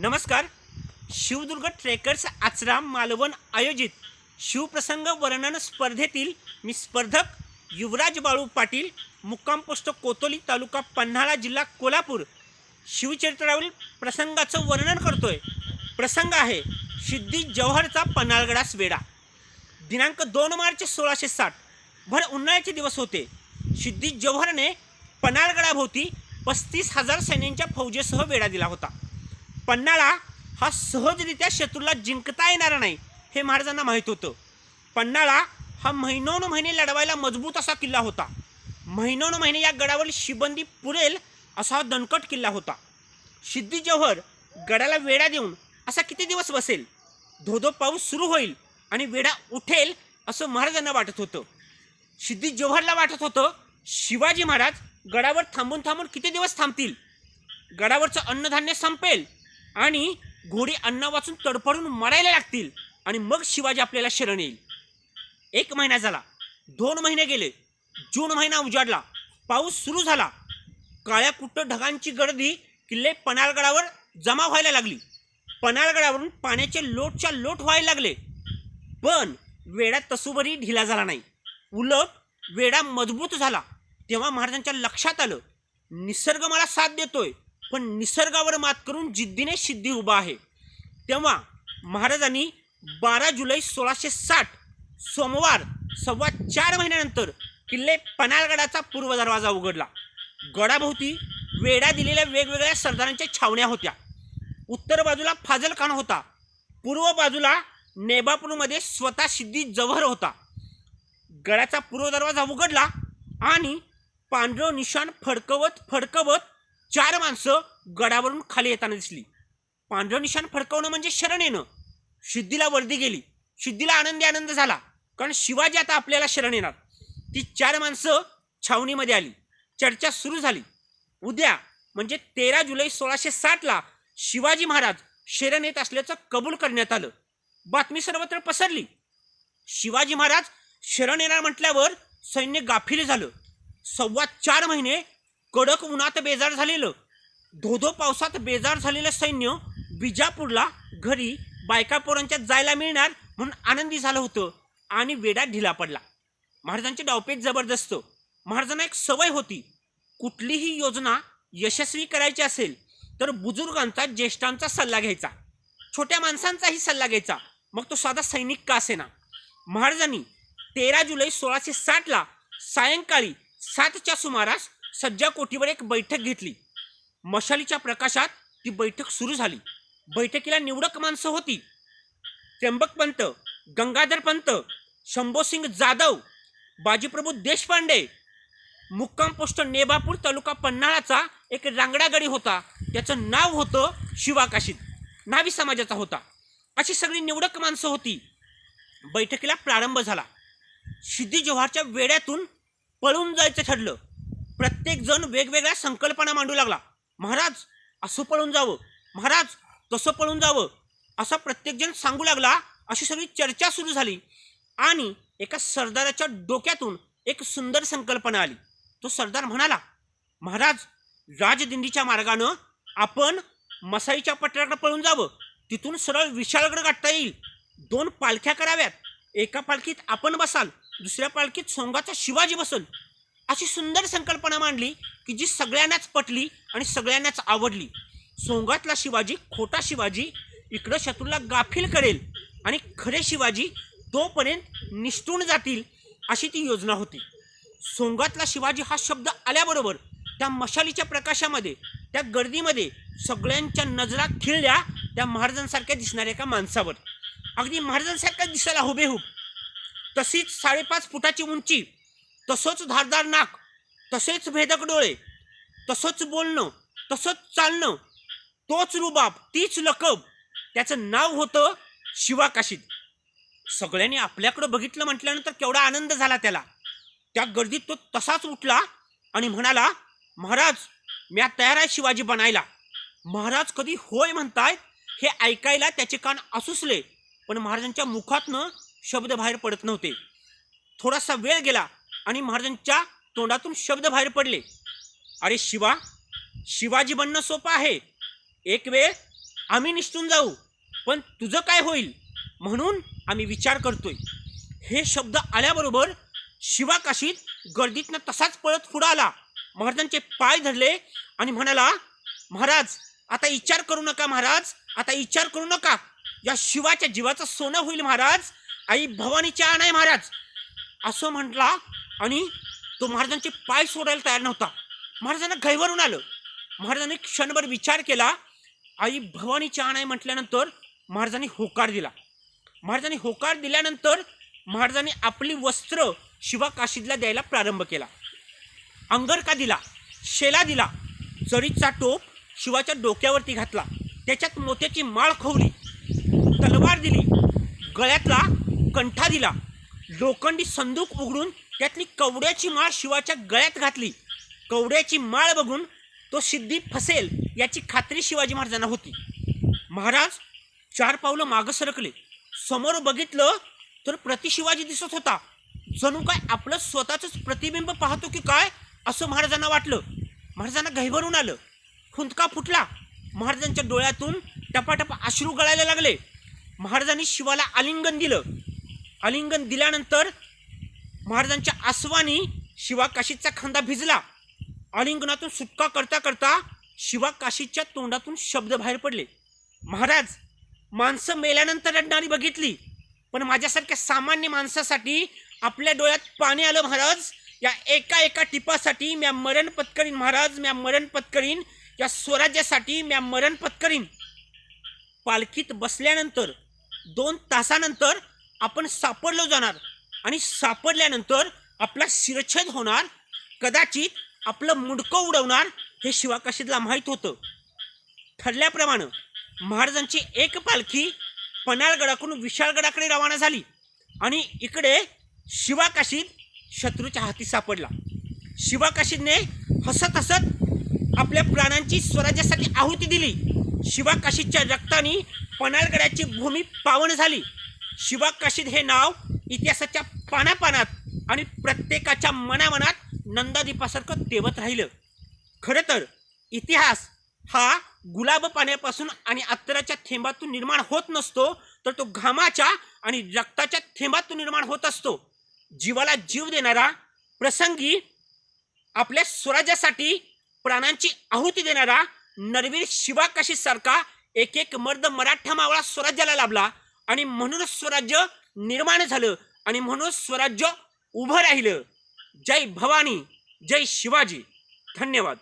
नमस्कार. शिवदुर्ग ट्रेकर्स आचरा मालवण आयोजित शिवप्रसंग वर्णन स्पर्धेतील मी स्पर्धक युवराज बाळू पाटील मुक्काम पोस्ट कोतोली तालुका पन्हाळा जिल्हा कोल्हापूर. शिवचरित्रावरील प्रसंगाचं वर्णन करतोय. प्रसंग आहे सिद्धी जव्हरचा पन्हाळगडास वेढा दिनांक दोन मार्च सोळाशे साठ. भर उन्हाळ्याचे दिवस होते. सिद्धी जवहरने पन्हाळगडाभोवती पस्तीस हजार सैन्यांच्या फौजेसह वेढा दिला होता. पन्हाळा हा सहजरित्या शत्रूला जिंकता येणारा नाही हे महाराजांना माहीत होतं. पन्हाळा हा महिनोन महिने लढवायला मजबूत असा किल्ला होता. महिनोन महिने या गडावर शिबंदी पुरेल असा हा दणकट किल्ला होता. सिद्धी जोहर गडाला वेढा देऊन असा किती दिवस बसेल? धोधो पाऊस सुरू होईल आणि वेढा उठेल असं महाराजांना वाटत होतं. सिद्धी जोहरला वाटत होतं शिवाजी महाराज गडावर थांबून थांबून किती दिवस थांबतील? गडावरचं अन्नधान्य संपेल? आणि घोडे अन्न वाचून तडफडून मरायला लागतील. आणि मग शिवाजी आपल्याला शरण येईल. एक महिना झाला. दोन महिने गेले. जून महिना उजाडला. पाऊस सुरू झाला. काळ्या कुट्ट ढगांची गर्दी किल्ले पन्हाळगडावर जमा व्हायला लागली. पन्हाळगडावरून पाण्याचे लोटच्या लोट व्हायला लागले. पण वेडा तसुबरी ढिला झाला नाही. उलट वेडा मजबूत झाला. तेव्हा महाराजांच्या लक्षात आलं. निसर्ग मला साथ देतोय. पण निसर्गावर मात करून जिद्दीने सिद्धी उभा आहे. तेव्हा महाराजांनी बारा जुलै सोळाशे साठ सोमवार सव्वा चार महिन्यानंतर किल्ले पन्हाळगडाचा पूर्व दरवाजा उघडला. गडाभोवती वेढा दिलेल्या वेगवेगळ्या सरदारांच्या छावण्या होत्या. उत्तर बाजूला फाजल खान होता. पूर्व बाजूला नेबापूरमध्ये स्वतः सिद्धी जव्हर होता. गडाचा पूर्व दरवाजा उघडला आणि पांढरं निशाण फडकवत फडकवत चार माणसं गडावरून खाली येताना दिसली. पांढरं निशाण फडकवणं म्हणजे शरण येणं. सिद्धीला वर्दी गेली. सिद्धीला आनंदी आनंद झाला. कारण शिवाजी आता आपल्याला शरण येणार. ती चार माणसं छावणीमध्ये आली. चर्चा सुरू झाली. उद्या म्हणजे तेरा जुलै सोळाशे साठला शिवाजी महाराज शरण येत असल्याचं कबूल करण्यात आलं. बातमी सर्वत्र पसरली. शिवाजी महाराज शरण येणार म्हटल्यावर सैन्य गाफिले झालं. सव्वा चार महिने कडक उन्हात बेजार झालेलं धोधो पावसात बेजार झालेलं सैन्य बिजापूरला घरी बायका पोरांच्यात जायला मिळणार म्हणून आनंदी झालं होतं आणि वेडा ढिला पडला. महाराजांची डावपेच जबरदस्त. महाराजांना एक सवय होती कुठलीही योजना यशस्वी करायची असेल तर बुजुर्गांचा ज्येष्ठांचा सल्ला घ्यायचा. छोट्या माणसांचाही सल्ला घ्यायचा. मग तो साधा सैनिक का असेना? महाराजांनी तेरा जुलै सोळाशे साठला सायंकाळी सातच्या सुमारास सज्जा कोठीवर एक बैठक घेतली. मशालीच्या प्रकाशात ती बैठक सुरू झाली. बैठकीला निवडक माणसं होती. त्र्यंबकपंत गंगाधर पंत शंभोसिंग जाधव बाजीप्रभू देशपांडे. मुक्काम पोस्ट नेबापूर तालुका पन्हाळाचा एक रांगडागडी होता. त्याचं नाव होतं शिवाकाशीत. नावी समाजाचा होता. अशी सगळी निवडक माणसं होती. बैठकीला प्रारंभ झाला. सिद्धी जोहारच्या वेड्यातून पळून जायचं ठरलं. प्रत्येक जण वेगवेगळ्या संकल्पना मांडू लागला. महाराज असं पळून जावं. महाराज तसं पळून जावं. असा प्रत्येकजण सांगू लागला अशी सगळी चर्चा सुरू झाली. आणि एका सरदाराच्या डोक्यातून एक सुंदर संकल्पना आली. तो सरदार म्हणाला महाराज राजदिंडीच्या मार्गानं आपण मसाईच्या पटऱ्याकडे पळून जावं. तिथून सरळ विशाळगड गाठता येईल. दोन पालख्या कराव्यात. एका पालखीत आपण बसाल दुसऱ्या पालखीत सोंगाचा शिवाजी बसल. अशी सुंदर संकल्पना मांडली की जी सगळ्यांनाच पटली आणि सगळ्यांनाच आवडली. सोंगातला शिवाजी खोटा शिवाजी इकडं शत्रूला गाफील करेल आणि खरे शिवाजी तोपर्यंत निष्ठून जातील अशी ती योजना होती. सोंगातला शिवाजी हा शब्द आल्याबरोबर त्या मशालीच्या प्रकाशामध्ये त्या गर्दीमध्ये सगळ्यांच्या नजरा खिळल्या त्या महाराजांसारख्या दिसणाऱ्या एका माणसावर. अगदी महाराजांसारख्या दिसायला हुबेहूब. तशीच साडेपाच फुटाची उंची तसंच धारदार नाक तसेच भेदक डोळे तसंच बोलणं तसंच चालणं तोच रुबाब तीच लकब त्याचं नाव होतं शिवाकाशीत सगळ्यांनी आपल्याकडं बघितलं म्हटल्यानंतर केवढा आनंद झाला त्याला. त्या गर्दीत तो तसाच उठला आणि म्हणाला महाराज मी तयार आहे शिवाजी बनायला. महाराज कधी होय म्हणतायत हे ऐकायला त्याचे कान असुसले पण महाराजांच्या मुखातनं शब्द बाहेर पडत नव्हते. थोडासा वेळ गेला आणि महाराजांच्या तोंडातून शब्द बाहेर पडले. अरे शिवा शिवाजी बनणं सोपं आहे. एक वेळ आम्ही निसटून जाऊ पण तुझं काय होईल म्हणून आम्ही विचार करतोय. हे शब्द आल्याबरोबर शिवा काशीत गर्दीतनं तसाच पळत पुढं आला. महाराजांचे पाय धरले आणि म्हणाला महाराज आता विचार करू नका महाराज आता विचार करू नका. या शिवाच्या जीवाचं सोनं होईल महाराज. आई भवानीच्या आणाय महाराज. असं म्हटला आणि तो महाराजांचे पाय सोडायला तयार नव्हता. महाराजांना घैवरून आलं. महाराजांनी क्षणभर विचार केला. आई भवानी चहा नाही म्हटल्यानंतर महाराजांनी होकार दिला. महाराजांनी होकार दिल्यानंतर महाराजांनी आपली वस्त्र शिवा काशीदला द्यायला प्रारंभ केला. अंगरका दिला? शेला दिला. जरीचा टोप शिवाच्या डोक्यावरती घातला. त्याच्यात मोत्याची माळ खोवली. तलवार दिली. गळ्यातला कंठा दिला. लोखंडी संदूक उघडून त्यातली कवड्याची माळ शिवाच्या गळ्यात घातली. कवड्याची माळ बघून तो सिद्धी फसेल याची खात्री शिवाजी महाराजांना होती. महाराज चार पावलं मागं सरकले. समोर बघितलं तर प्रतिशिवाजी दिसत होता. जणू काय आपलं स्वतःच प्रतिबिंब पाहतो की काय असं महाराजांना वाटलं. महाराजांना गहिवरून आलं. खुंदका फुटला. महाराजांच्या डोळ्यातून टपाटपा अश्रू गळायला लागले. महाराजांनी शिवाला आलिंगन दिलं. आलिंगन दिल्यानंतर महाराजांच्या आसवानी शिवा काशीचा खांदा भिजला. आलिंगनातून सुटका करता करता शिवा काशीच्या तोंडातून शब्द बाहेर पडले. महाराज माणसं मेल्यानंतर रडणारी बघितली पण माझ्यासारख्या सामान्य माणसासाठी आपल्या डोळ्यात पाणी आलं महाराज. या एका एका टिपासाठी म्या मरण पत्करीन महाराज म्या मरण पत्करीन. या स्वराज्यासाठी म्या मरण पत्करीन. पालखीत बसल्यानंतर दोन तासानंतर आपण सापडलो जाणार. आणि सापडल्यानंतर आपला शिरछेद होणार कदाचित आपलं मुंडकं उडवणार हे शिवाकाशीदला माहीत होतं. ठरल्याप्रमाणे महाराजांची एक पालखी पन्हाळगडाकडून विशाळगडाकडे रवाना झाली आणि इकडे शिवाकाशीद शत्रूच्या हाती सापडला. शिवाकाशीदने हसत हसत आपल्या प्राणांची स्वराज्यासाठी आहुती दिली. शिवाकाशीदच्या रक्ताने पन्हाळगडाची भूमी पावन झाली. शिवाकाशीद हे नाव इतिहासाच्या पानापानात आणि प्रत्येकाच्या मनामनात नंदादीपासारखं तेवत राहिलं. खरं तर इतिहास हा गुलाब पाण्यापासून आणि अत्तराच्या थेंबातून निर्माण होत नसतो तर तो घामाच्या आणि रक्ताच्या थेंबातून निर्माण होत असतो. जीवाला जीव देणारा प्रसंगी आपल्या स्वराज्यासाठी प्राणांची आहुती देणारा नरवीर शिवाकाशीसारखा एक एक मर्द मराठा मावळा स्वराज्याला लाभला आणि म्हणूनच स्वराज्य निर्माण झालं आणि म्हणून स्वराज्य उभं राहिलं. जय भवानी जय शिवाजी. धन्यवाद.